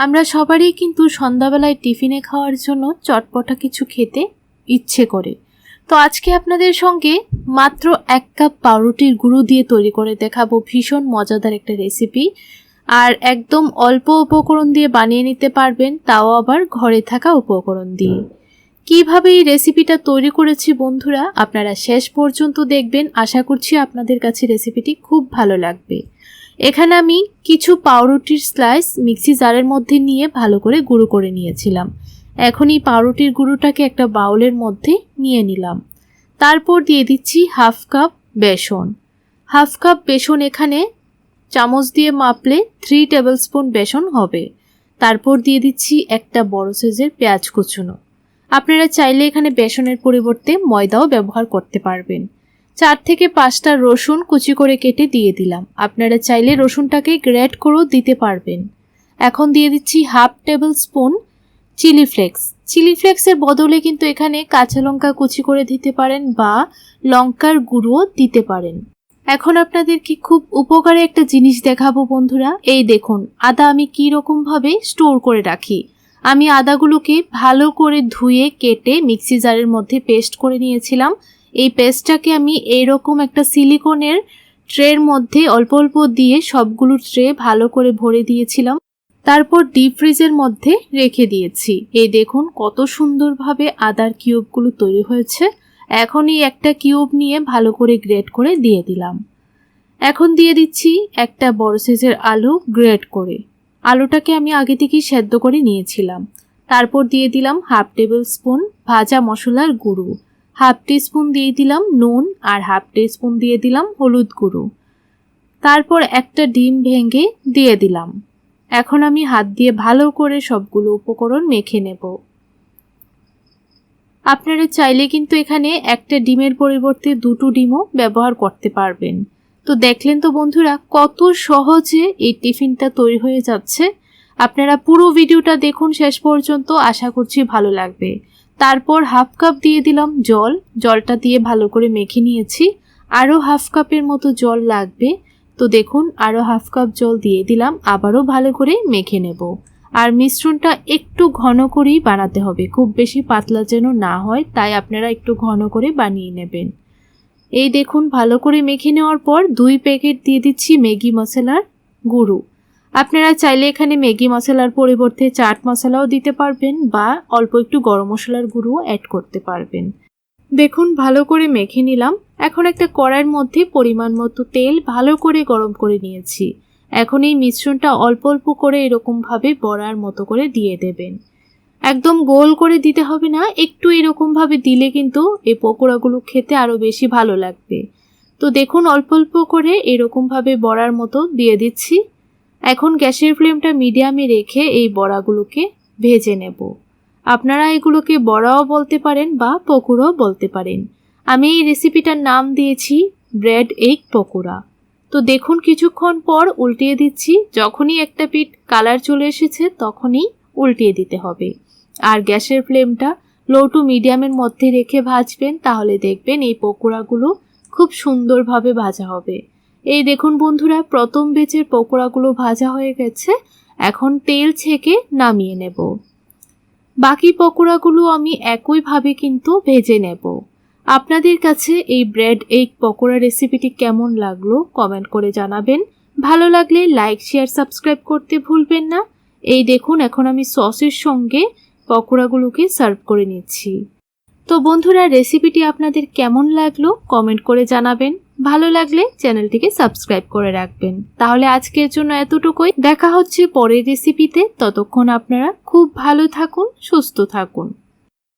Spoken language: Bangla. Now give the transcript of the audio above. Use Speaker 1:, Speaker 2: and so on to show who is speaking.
Speaker 1: আমরা সবারই কিন্তু সন্ধ্যাবেলায় টিফিনে খাওয়ার জন্য চটপটা কিছু খেতে ইচ্ছে করে। তো আজকে আপনাদের সঙ্গে মাত্র এক কাপ পাউরুটির গুঁড়ো দিয়ে তৈরি করে দেখাবো ভীষণ মজাদার একটা রেসিপি আর একদম অল্প উপকরণ দিয়ে বানিয়ে নিতে পারবেন, তাও আবার ঘরে থাকা উপকরণ দিয়ে। কীভাবে এই রেসিপিটা তৈরি করেছি বন্ধুরা, আপনারা শেষ পর্যন্ত দেখবেন। আশা করছি আপনাদের কাছে রেসিপিটি খুব ভালো লাগবে। এখানে আমি কিছু পাউরুটির স্লাইস মিক্সি জারের মধ্যে নিয়ে ভালো করে গুঁড়ো করে নিয়েছিলাম। এখন এই পাউরুটির গুঁড়োটাকে একটা বাউলের মধ্যে নিয়ে নিলাম। তারপর দিয়ে দিচ্ছি হাফ কাপ বেসন। হাফ কাপ বেসন এখানে চামচ দিয়ে মাপলে থ্রি টেবিল স্পুন বেসন হবে। তারপর দিয়ে দিচ্ছি একটা বড় সাইজের পেঁয়াজ কুচুনো। আপনারা চাইলে এখানে বেসনের পরিবর্তে ময়দাও ব্যবহার করতে পারবেন। চার থেকে পাঁচটা রসুন কুচি করে কেটে দিয়ে দিলাম। আপনারা চাইলে রসুনটাকে গ্রেট করেও দিতে পারবেন। এখন দিয়ে দিচ্ছি half tablespoon chilli flakes. Chilli ফ্লেক্সের বদলে কিন্তু এখানে কাঁচা লঙ্কা কুচি করে দিতে পারেন বা লঙ্কার গুঁড়ো দিতে পারেন। এখন আপনাদেরকে খুব উপকারে একটা জিনিস দেখাবো বন্ধুরা। এই দেখুন, আদা আমি কী রকমভাবে স্টোর করে রাখি। আমি আদাগুলোকে ভালো করে ধুয়ে কেটে মিক্সি জারের মধ্যে পেস্ট করে নিয়েছিলাম। এই পেস্টটাকে আমি এইরকম একটা সিলিকনের ট্রের মধ্যে অল্প অল্প দিয়ে সবগুলো ট্রে ভালো করে ভরে দিয়েছিলাম। তারপর ডিপ ফ্রিজের মধ্যে রেখে দিয়েছি। এই দেখুন, কত সুন্দরভাবে আদার কিউবগুলো তৈরি হয়েছে। এখন এই একটা কিউব নিয়ে ভালো করে গ্রেট করে দিয়ে দিলাম। এখন দিয়ে দিচ্ছি একটা বড় সাইজের আলু গ্রেট করে। আলুটাকে আমি আগে থেকেই সেদ্ধ করে নিয়েছিলাম। তারপর দিয়ে দিলাম হাফ টেবিল স্পুন ভাজা মশলার গুঁড়ো। হাফ স্পুন দিয়ে দিলাম নুন আর হাফ স্পুন দিয়ে দিলাম হলুদ গুঁড়ো। তারপর একটা ডিম ভেঙে দিয়ে দিলাম। এখন আমি হাত দিয়ে ভালো করে সবগুলো উপকরণ মেখে নেব। আপনারা চাইলে কিন্তু এখানে একটা ডিমের পরিবর্তে দুটো ডিমও ব্যবহার করতে পারবেন। তো দেখলেন তো বন্ধুরা, কত সহজে এই টিফিনটা তৈরি হয়ে যাচ্ছে। আপনারা পুরো ভিডিওটা দেখুন শেষ পর্যন্ত, আশা করছি ভালো লাগবে। তারপর হাফ কাপ দিয়ে দিলাম জল। জলটা দিয়ে ভালো করে মেখে নিয়েছি। আরও হাফ কাপের মতো জল লাগবে। তো দেখুন আরও হাফ কাপ জল দিয়ে দিলাম। আবারও ভালো করে মেখে নেব। আর মিশ্রণটা একটু ঘন করেই বানাতে হবে। খুব বেশি পাতলা যেন না হয়, তাই আপনারা একটু ঘন করে বানিয়ে নেবেন। এই দেখুন, ভালো করে মেখে নেওয়ার পর দুই প্যাকেট দিয়ে দিচ্ছি ম্যাগি মশলার গুঁড়ো। আপনারা চাইলে এখানে ম্যাগি মশলার পরিবর্তে চাট মশলাও দিতে পারবেন বা অল্প একটু গরম মশলার গুঁড়ো অ্যাড করতে পারবেন। দেখুন, ভালো করে মেখে নিলাম। এখন একটা কড়াইয়ের মধ্যে পরিমাণ মতো তেল ভালো করে গরম করে নিয়েছি। এখন এই মিশ্রণটা অল্প অল্প করে এরকমভাবে বড়ার মতো করে দিয়ে দেবেন। একদম গোল করে দিতে হবে না, একটু এরকমভাবে দিলে কিন্তু এই পকোড়াগুলো খেতে আরও বেশি ভালো লাগবে। তো দেখুন, অল্প অল্প করে এরকমভাবে বড়ার মতো দিয়ে দিচ্ছি। এখন গ্যাসের ফ্লেমটা মিডিয়ামে রেখে এই বড়াগুলোকে ভেজে নেব। আপনারা এগুলোকে বড়াও বলতে পারেন বা পকোড়াও বলতে পারেন। আমি এই রেসিপিটার নাম দিয়েছি ব্রেড এগ পকোড়া। তো দেখুন কিছুক্ষণ পর উল্টিয়ে দিচ্ছি। যখনই একটা পিঠ কালার চলে এসেছে তখনই উল্টিয়ে দিতে হবে। আর গ্যাসের ফ্লেমটা লো টু মিডিয়ামের মধ্যে রেখে ভাজবেন তাহলে দেখবেন এই পকোড়াগুলো খুব সুন্দরভাবে ভাজা হবে। এই দেখুন বন্ধুরা, প্রথম বেচের পকোড়াগুলো ভাজা হয়ে গেছে। এখন তেল ছেঁকে নামিয়ে নেব। বাকি পকোড়াগুলো আমি একইভাবে কিন্তু ভেজে নেব। আপনাদের কাছে এই ব্রেড এগ পকোড়া রেসিপিটি কেমন লাগল কমেন্ট করে জানাবেন। ভালো লাগলে লাইক, শেয়ার, সাবস্ক্রাইব করতে ভুলবেন না। এই দেখুন, এখন আমি সসের সঙ্গে পকোড়াগুলোকে সার্ভ করে নিচ্ছি। তো বন্ধুরা, রেসিপিটি আপনাদের কেমন লাগল কমেন্ট করে জানাবেন। ভালো লাগলে চ্যানেলটিকে সাবস্ক্রাইব করে রাখবেন। তাহলে আজকের জন্য এতটুকুই। দেখা হচ্ছে পরের রেসিপিতে ততক্ষণ আপনারা খুব ভালো থাকুন, সুস্থ থাকুন।